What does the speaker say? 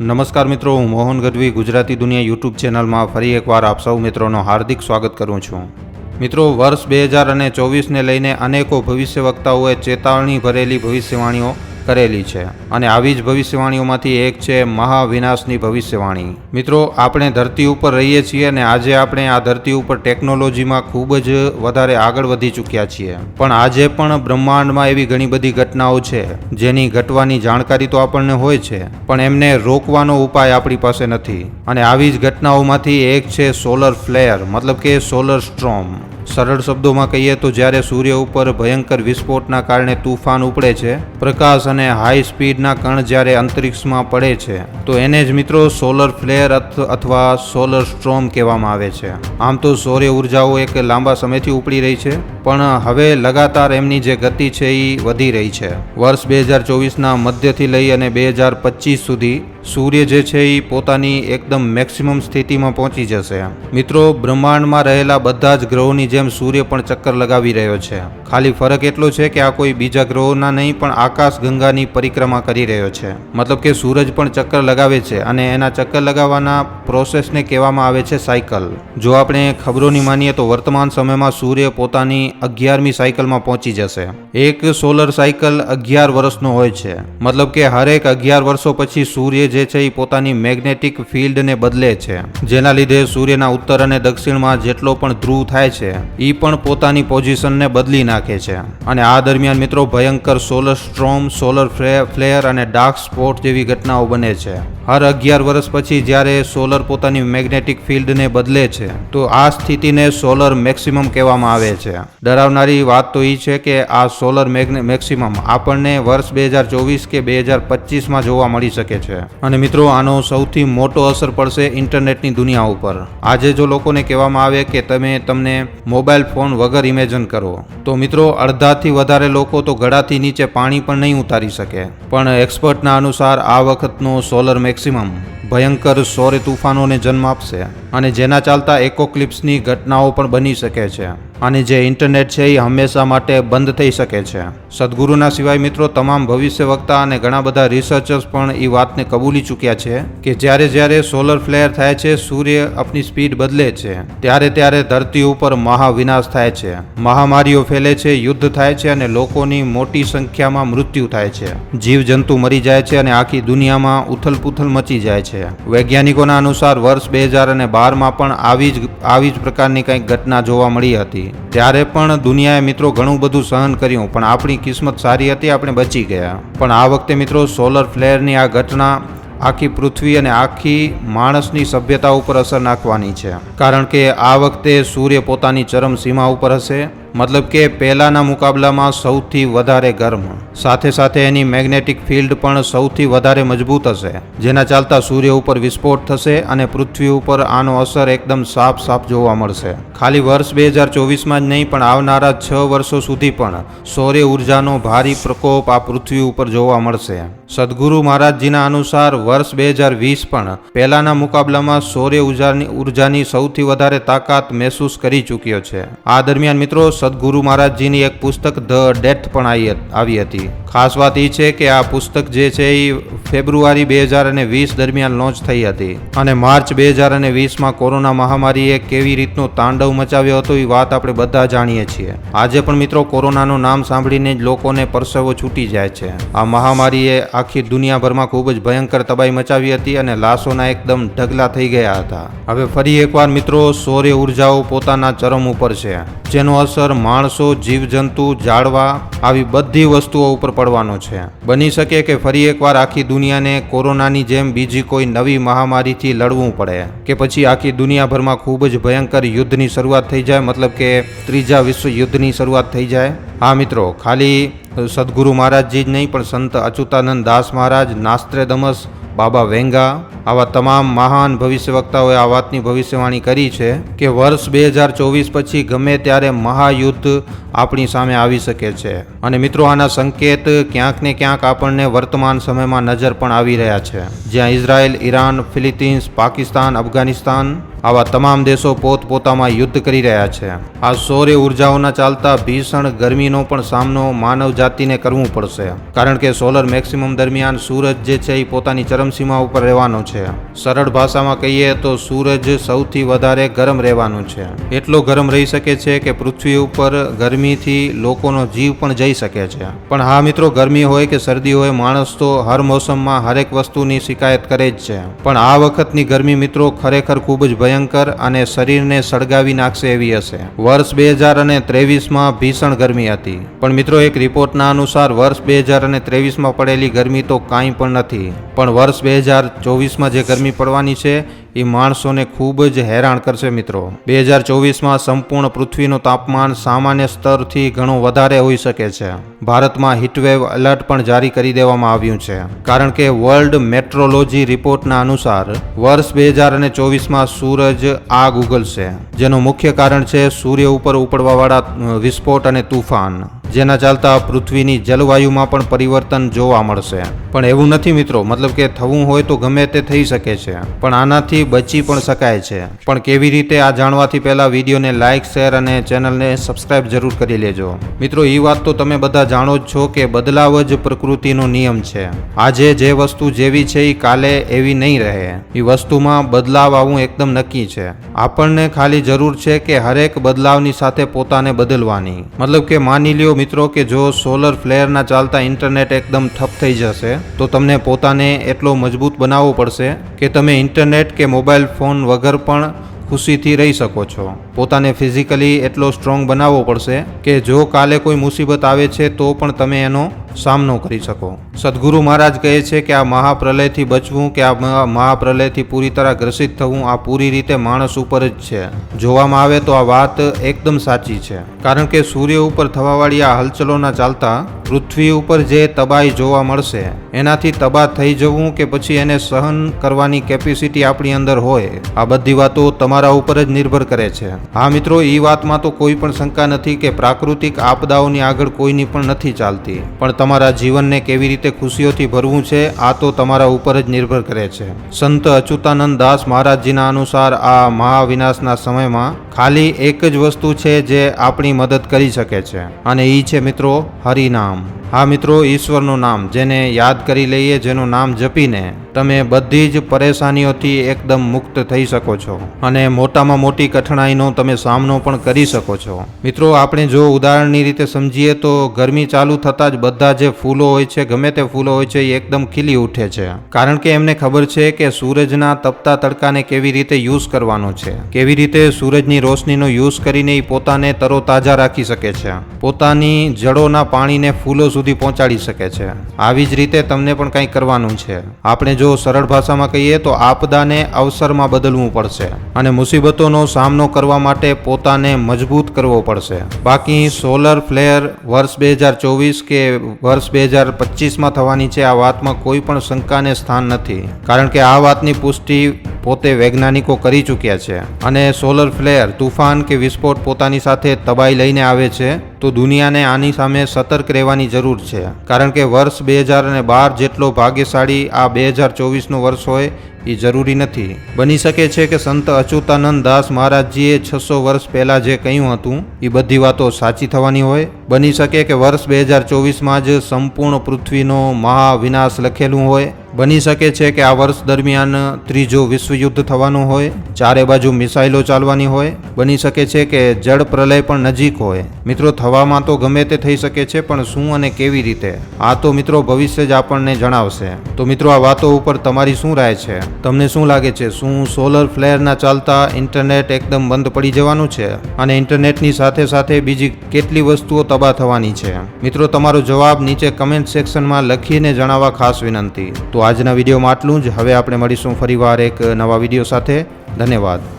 નમસ્કાર મિત્રો, હું મોહન ગઢવી, ગુજરાતી દુનિયા યુટ્યુબ ચેનલમાં ફરી એકવાર આપ સૌ મિત્રોનો હાર્દિક સ્વાગત કરું છું. મિત્રો, વર્ષ બે હજાર અને ચોવીસને લઈને અનેકો ભવિષ્યવક્તાઓએ ચેતવણી ભરેલી ભવિષ્યવાણીઓ કરેલી છે. અને આવી જ ભવિષ્યવાણીઓમાંથી એક છે મહાવિનાશની ભવિષ્યવાણી. મિત્રો, આપણે ધરતી ઉપર રહીએ છીએ અને આજે આપણે આ ધરતી ઉપર ટેકનોલોજીમાં ખૂબ જ વધારે આગળ વધી ચૂક્યા છીએ. પણ આજે પણ બ્રહ્માંડમાં એવી ઘણી બધી ઘટનાઓ છે, જેની ઘટવાની જાણકારી તો આપણને હોય છે, પણ એમને રોકવાનો ઉપાય આપણી પાસે નથી. અને આવી જ ઘટનાઓમાંથી એક છે સોલર ફ્લેર મતલબ કે સોલર સ્ટ્રોમ. સરળ શબ્દોમાં કહીએ તો જ્યારે સૂર્ય ઉપર ભયંકર વિસ્ફોટના કારણે તુફાન ઉપડે છે, પ્રકાશ અને હાઈ સ્પીડના કણ જ્યારે અંતરિક્ષમાં પડે છે, તો એને જ મિત્રો સોલર ફ્લેર અથવા સોલર સ્ટ્રોમ કહેવામાં આવે છે. આમ તો સૌર્ય ઉર્જાઓ એક લાંબા સમયથી ઉપડી રહી છે, પણ હવે લગાતાર એમની જે ગતિ છે એ વધી રહી છે. વર્ષ બે હજાર ચોવીસના મધ્યથી લઈ અને બે હજાર પચીસ સુધી સૂર્ય જે છે એ પોતાની એકદમ મેક્સિમમ સ્થિતિમાં પહોંચી જશે. મિત્રો, બ્રહ્માંડમાં રહેલા બધા જ ગ્રહોની જેમ સૂર્ય પણ ચક્કર લગાવી રહ્યો છે. ખાલી ફરક એટલો છે કે આ કોઈ બીજા ગ્રહોના નહીં, પણ આકાશ ગંગાની પરિક્રમા કરી રહ્યો છે. મતલબ કે સૂરજ પણ ચક્કર લગાવે છે અને એના ચક્કર લગાવવાના પ્રોસેસને કહેવામાં આવે છે સાયકલ જો આપણે ખબરોની માનીએ તો વર્તમાન સમયમાં સૂર્ય પોતાની અગિયારમી સાયકલમાં પહોંચી જશે. એક સોલર સાયકલ અગિયાર વર્ષનો હોય છે. મતલબ કે હરેક અગિયાર વર્ષો પછી સૂર્ય જે છે એ પોતાની મેગ્નેટિક ફિલ્ડને બદલે છે. જેના લીધે સૂર્યના ઉત્તર અને દક્ષિણમાં જેટલો પણ ધ્રુવ થાય છે એ પણ પોતાની પોઝિશનને બદલી નાખે છે. અને આ દરમિયાન મિત્રો ભયંકર સોલર સ્ટ્રોમ, સોલર ફ્લેર અને ડાર્ક સ્પોટ જેવી ઘટનાઓ બને છે. હર અગિયાર વર્ષ પછી જ્યારે સોલર પોતાની મેગ્નેટિક ફિલ્ડને બદલે છે, તો આ સ્થિતિને સોલર મેક્સિમમ કહેવામાં આવે છે. ડરાવનારી વાત તો એ છે કે આ સોલર મેક્સિમમ આપણને વર્ષ બે હજાર ચોવીસ કે બે હજાર પચીસમાં જોવા મળી શકે છે. અને મિત્રો, આનો સૌથી મોટો અસર પડશે ઇન્ટરનેટની દુનિયા ઉપર. આજે જો લોકોને કહેવામાં આવે કે તમે તમને મોબાઈલ ફોન વગર ઇમેજન કરો, તો મિત્રો, અડધાથી વધારે લોકો તો ગળાથી નીચે પાણી પણ નહીં ઉતારી શકે. પણ એક્સપર્ટના અનુસાર આ વખતનો સોલર મેક્સિમમ ભયંકર સૌર્ય તુફાનોને જન્મ આપશે અને જેના ચાલતા એકોક્લિપ્સની ઘટનાઓ પણ બની શકે છે. અને જે ઇન્ટરનેટ છે એ હંમેશા માટે બંધ થઈ શકે છે. સદગુરુના સિવાય મિત્રો, તમામ ભવિષ્ય વક્તા અને ઘણા બધા રિસર્ચર્સ પણ એ વાતને કબૂલી ચૂક્યા છે કે જ્યારે જ્યારે સોલર ફ્લેર થાય છે, સૂર્ય આપની સ્પીડ બદલે છે, ત્યારે ત્યારે ધરતી ઉપર મહાવિનાશ થાય છે. મહામારીઓ ફેલે છે, યુદ્ધ થાય છે અને લોકોની મોટી સંખ્યામાં મૃત્યુ થાય છે. જીવજંતુ મરી જાય છે અને આખી દુનિયામાં ઉથલપુથલ મચી જાય છે. વૈજ્ઞાનિકોના અનુસાર વર્ષ બે હજાર અને બારમાં પણ આવી જ આવી જ પ્રકારની કંઈક ઘટના જોવા મળી હતી. ત્યારે પણ દુનિયાએ મિત્રો ઘણું બધું સહન કર્યું, પણ આપણી કિસ્મત સારી હતી, આપણે બચી ગયા. પણ આ વખતે મિત્રો સોલર ફ્લેરની આ ઘટના આખી પૃથ્વી અને આખી માણસની સભ્યતા ઉપર અસર નાખવાની છે. કારણ કે આ વખતે સૂર્ય પોતાની ચરમ સીમા ઉપર હશે મતલબ કે પહેલાંના મુકાબલામાં સૌથી વધારે ગરમ. સાથે સાથે એની મેગ્નેટિક ફિલ્ડ પણ સૌથી વધારે મજબૂત હશે. જેના ચાલતા સૂર્ય ઉપર વિસ્ફોટ થશે અને પૃથ્વી ઉપર આનો અસર એકદમ સાફ સાફ જોવા મળશે. ખાલી વર્ષ બે હજાર ચોવીસમાં જ નહીં, પણ આવનારા છ વર્ષો સુધી પણ સૌર્ય ઉર્જાનો ભારી પ્રકોપ આ પૃથ્વી ઉપર જોવા મળશે. સદગુરુ મહારાજજીના અનુસાર વર્ષ બે હજાર વીસ પણ પહેલાના મુકાબલામાં સૌર્ય ઉર્જાની ઉર્જાની સૌથી વધારે તાકાત મહેસૂસ કરી ચૂક્યો છે. આ દરમિયાન મિત્રો સદગુરુ મહારાજજીની એક પુસ્તક ધ ડેથ પણ આવી હતી. ખાસ વાત એ છે કે આ પુસ્તક જે છે એ ફેબ્રુઆરી બે હજાર અને વીસ દરમિયાન લોન્ચ થઈ હતી. અને માર્ચ બે હજાર અને વીસમાં કોરોના મહામારીએ કેવી રીતનો તાંડવ મચાવ્યો હતો એ વાત આપણે બધા જાણીએ છીએ. આજે પણ મિત્રો કોરોનાનું નામ સાંભળીને જ લોકોને પરસેવો છૂટી જાય છે. આ મહામારીએ આખી દુનિયાભરમાં ખૂબ જ ભયંકર તબાહી મચાવી હતી અને લાશોના એકદમ ઢગલા થઈ ગયા હતા. હવે ફરી એકવાર મિત્રો સૌર્ય ઉર્જાઓ પોતાના ચરમ ઉપર છે. જેનો અસર માણસો, જીવજંતુ ઝાડવા આવી બધી વસ્તુઓ ઉપર પડવાનો છે. બની શકે કે ફરી એકવાર આખી દુનિયાને કોરોનાની જેમ બીજી કોઈ નવી મહામારીથી લડવું પડે કે પછી આખી દુનિયાભરમાં ખૂબ જ ભયંકર યુદ્ધની શરૂઆત થઈ જાય, મતલબ કે ત્રીજા વિશ્વ યુદ્ધની શરૂઆત થઈ જાય. હા મિત્રો, ખાલી સદગુરુ મહારાજજી જ નહીં, પણ સંત અચ્યુતાનંદ દાસ મહારાજ, નાસ્ત્રે દમસ બાબા વેંગા, આવા તમામ મહાન ભવિષ્યવક્તાઓએ આ વાતની ભવિષ્યવાણી કરી છે કે વર્ષ બે હજાર ચોવીસ પછી ગમે ત્યારે મહાયુદ્ધ આપણી સામે આવી શકે છે. અને મિત્રો, આના સંકેત ક્યાંક ને ક્યાંક આપણને વર્તમાન સમયમાં નજર પણ આવી રહ્યા છે. જ્યાં Israel, Iran, Philippines, Pakistan, Afghanistan આવા તમામ દેશો પોતપોતામાં યુદ્ધ કરી રહ્યા છે. આ સૌર્ય ઉર્જાઓના ચાલતા ભીષણ ગરમીનો પણ સામનો માનવ જાતિને કરવું પડશે. કારણ કે સોલર મેક્સિમમ દરમિયાન સૂરજ જે છે એ પોતાની ચરમસીમા ઉપર રહેવાનો છે. સરળ ભાષામાં કહીએ તો સૂરજ સૌથી વધારે ગરમ રહેવાનું છે. એટલો ગરમ રહી શકે છે કે પૃથ્વી ઉપર ગરમીથી લોકોનો જીવ પણ જઈ શકે છે. પણ હા મિત્રો, ગરમી હોય કે શરદી હોય, માણસ તો હર મોસમમાં હરેક વસ્તુની શિકાયત કરે જ છે. પણ આ વખતની ગરમી મિત્રો ખરેખર ખૂબ જ ભયંકર અને શરીરને સળગાવી નાખશે એવી હશે. વર્ષ બે હજાર અને ત્રેવીસમાં ભીષણ ગરમી હતી. પણ મિત્રો, એક રિપોર્ટના અનુસાર વર્ષ બે હજાર અને ત્રેવીસમાં પડેલી ગરમી તો કાંઈ પણ નથી. પણ વર્ષ બે હજાર ચોવીસમાં જે ગરમી પડવાની છે એ માણસોને ખૂબ જ હેરાન કરશે મિત્રો. બે હજાર ચોવીસમાં સંપૂર્ણ પૃથ્વીનું તાપમાન સામાન્ય સ્તરથી ઘણું વધારે હોઈ શકે છે. ભારતમાં હીટવેવ એલર્ટ પણ જારી કરી દેવામાં આવ્યું છે. કારણ કે વર્લ્ડ મેટ્રોલોજી રિપોર્ટના અનુસાર, વર્ષ બે હજાર અને ચોવીસમાં સૂરજ આગ ઉગલશે. જેનું મુખ્ય કારણ છે સૂર્ય ઉપર ઉપડવાવાળા વિસ્ફોટ અને તુફાન. જેના ચાલતા પૃથ્વીની જલવાયુમાં પણ પરિવર્તન જોવા મળશે. પણ એવું નથી મિત્રો. મતલબ કે થવું હોય તો ગમે તે થઈ શકે છે. પણ આનાથી બચી પણ શકાય છે. પણ કેવી રીતે આ જાણવાથી પહેલાં વિડીયોને લાઇક શેર અને ચેનલને સબસ્ક્રાઇબ જરૂર કરી લેજો. મિત્રો એ વાત તો તમે બધા જાણો જ છો કે બદલાવ જ પ્રકૃતિનો નિયમ છે. આજે જે વસ્તુ જેવી છે એ કાલે એવી નહીં રહે. એ વસ્તુમાં બદલાવ આવવું એકદમ નક્કી છે. આપણને ખાલી જરૂર છે કે હરેક બદલાવની સાથે પોતાને બદલવાની. મતલબ કે માની લ્યો મિત્રો કે જો સોલર ફ્લેરના ચાલતા ઇન્ટરનેટ એકદમ ઠપ થઈ જશે તો તમને પોતાને એટલો મજબૂત બનાવવો પડશે કે તમે ઇન્ટરનેટ કે મોબાઈલ ફોન વગર પણ ખુશીથી રહી શકો છો. પોતાને ફિઝિકલી એટલો સ્ટ્રોંગ બનાવવો પડશે કે જો કાલે કોઈ મુસીબત આવે છે, તો પણ તમે એનો સામનો કરી શકો. સદગુરુ મહારાજ કહે છે કે આ મહાપ્રલયથી બચવું, કે આ મહાપ્રલયથી પૂરી તરહ ગ્રસિત થવું, આ પૂરી રીતે માણસ ઉપર જ છે. જોવામાં આવે તો આ વાત એકદમ સાચી છે. કારણ કે સૂર્ય ઉપર થવાવાળી આ હલચલોના ચાલતા પૃથ્વી ઉપર જે તબાહી જોવા મળશે, એનાથી તબાહ થઈ જવું કે પછી એને સહન કરવાની કેપેસિટી આપણી અંદર હોય, આ બધી વાતો તમારા ઉપર જ નિર્ભર કરે છે. હા મિત્રો એ વાતમાં તો કોઈ પણ શંકા નથી કે પ્રાકૃતિક આપદાઓની આગળ કોઈની પણ નથી ચાલતી. પણ તમારા જીવનને કેવી રીતે ખુશીઓથી ભરવું છે, આ તો તમારા ઉપર જ નિર્ભર કરે છે. સંત અચ્યુતાનંદ દાસ મહારાજજીના અનુસાર આ મહાવિનાશના સમયમાં ખાલી એક જ વસ્તુ છે જે આપણી મદદ કરી શકે છે, અને એ છે મિત્રો હરિનામ. હા મિત્રો, ઈશ્વરનું નામ, જેને યાદ કરી લઈએ, જેનું નામ જપીને તમે બધી જ પરેશાનીઓથી એકદમ મુક્ત થઈ શકો છો, અને મોટામાં મોટી કઠણાઈનો તમે સામનો પણ કરી શકો છો. મિત્રો, આપણે જો ઉદાહરણની રીતે સમજીએ તો ગરમી ચાલુ થતાં જ બધા જે ફૂલો હોય છે, ગમે તે ફૂલો હોય છે, એ એકદમ ખીલી ઉઠે છે. કારણ કે એમને ખબર છે કે સૂરજના તપતા તડકાને કેવી રીતે યુઝ કરવાનો છે, કેવી રીતે સૂરજની રોશનીનો યુઝ કરીને પોતાને તરોતાજા રાખી શકે છે. પોતાની જડોના પાણીને ફૂલો સુધી પહોંચાડી શકે છે. આવી જ રીતે તમને પણ કંઈ કરવાનું છે. આપણે જો સરળ ભાષામાં કહીએ તો આપદાને અવસરમાં બદલવું પડશે અને મુસીબતોનો સામનો કરવા માટે પોતાને મજબૂત કરવો પડશે. બાકી સોલર ફ્લેર વર્ષ બે હજાર ચોવીસ કે વર્ષ બે હજાર પચીસમાં થવાની છે આ વાતમાં કોઈ પણ શંકાને સ્થાન નથી. કારણ કે આ વાતની પુષ્ટિ પોતે વૈજ્ઞાનિકો કરી ચૂક્યા છે. અને સોલર ફ્લેર તુફાન કે વિસ્ફોટ પોતાની સાથે તબાહી લઈને આવે છે, તો દુનિયાને આની સામે સતર્ક રહેવાની જરૂર છે. કારણ કે વર્ષ બે હજાર અને બાર જેટલો ભાગ્યશાળી આ બે હજાર ચોવીસનું વર્ષ હોય એ જરૂરી નથી. બની શકે છે કે સંત અચ્યુતાનંદ દાસ મહારાજજીએ છસો વર્ષ પહેલાં જે કહ્યું હતું, એ બધી વાતો સાચી થવાની હોય? બની શકે કે વર્ષ બે હજાર ચોવીસમાં જ સંપૂર્ણ પૃથ્વીનો મહાવિનાશ લખેલું હોય? બની શકે છે કે આ વર્ષ દરમિયાન ત્રીજો વિશ્વયુદ્ધ થવાનું હોય? ચારે બાજુ મિસાઇલો ચાલવાની હોય? બની શકે છે કે જળ પ્રલય પણ નજીક હોય? મિત્રો, થવામાં તો ગમે તે થઈ શકે છે, પણ શું અને કેવી રીતે? આ તો મિત્રો ભવિષ્ય જ આપણને જણાવશે. તો મિત્રો, આ વાતો ઉપર તમારી શું રાય છે? તમને શું લાગે છે? શું સોલર ફ્લેરના ચાલતા ઇન્ટરનેટ એકદમ બંધ પડી જવાનું છે? અને ઇન્ટરનેટની સાથે સાથે બીજી કેટલી વસ્તુઓ તબાહ થવાની છે? મિત્રો, તમારો જવાબ નીચે કમેન્ટ સેક્શનમાં લખીને જણાવવા ખાસ વિનંતી. તો આજના વિડીયોમાં આટલું જ. હવે આપણે મળીશું ફરીવાર એક નવા વીડિયો સાથે. ધન્યવાદ.